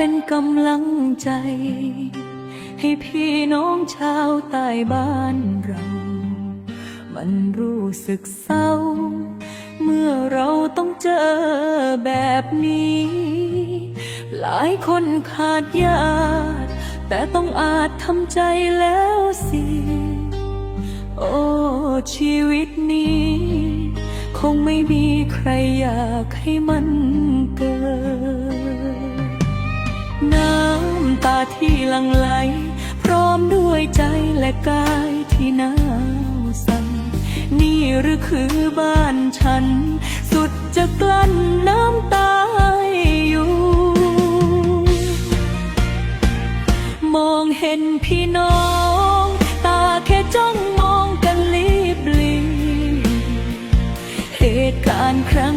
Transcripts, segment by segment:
เป็นกำลังใจ ให้พี่น้องชาวใต้บ้านเรา มันรู้สึกเศร้า เมื่อเราต้องเจอแบบนี้ หลายคนขาดญาติแต่ต้องอาจทำใจแล้วสิ โอ้ชีวิตนี้ คงไม่มีใครอยากให้มันเกิด ที่ลังไหล พร้อมด้วยใจและกายที่หนาวสั่นนี่หรือคือบ้านฉัน สุดจะกลั้นน้ำตาอยู่ มองเห็นพี่น้อง ตาแค่จ้องมองกันลิบลีเหตุการณ์ครั้ง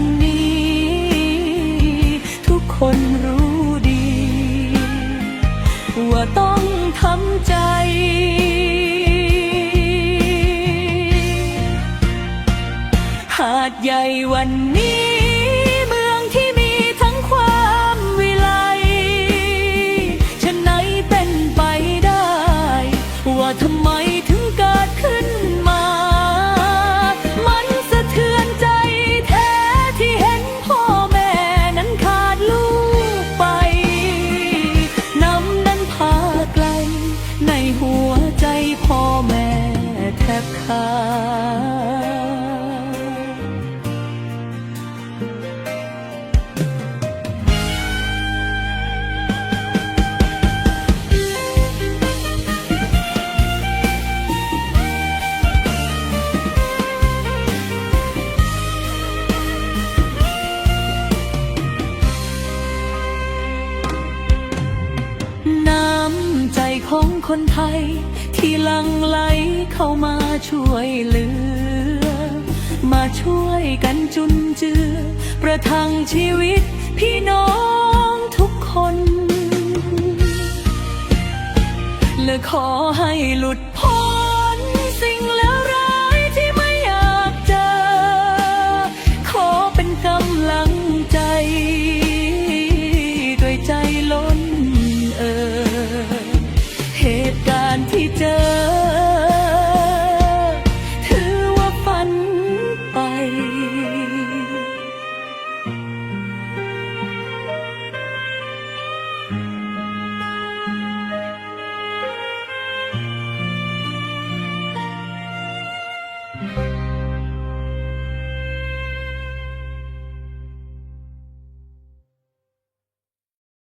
แทบขาด คนไทย ที่ลังไหลเข้ามาช่วยเหลือ มาช่วยกันจุนเจือ ประทังชีวิตพี่น้องทุกคน และขอให้หลุดพ้น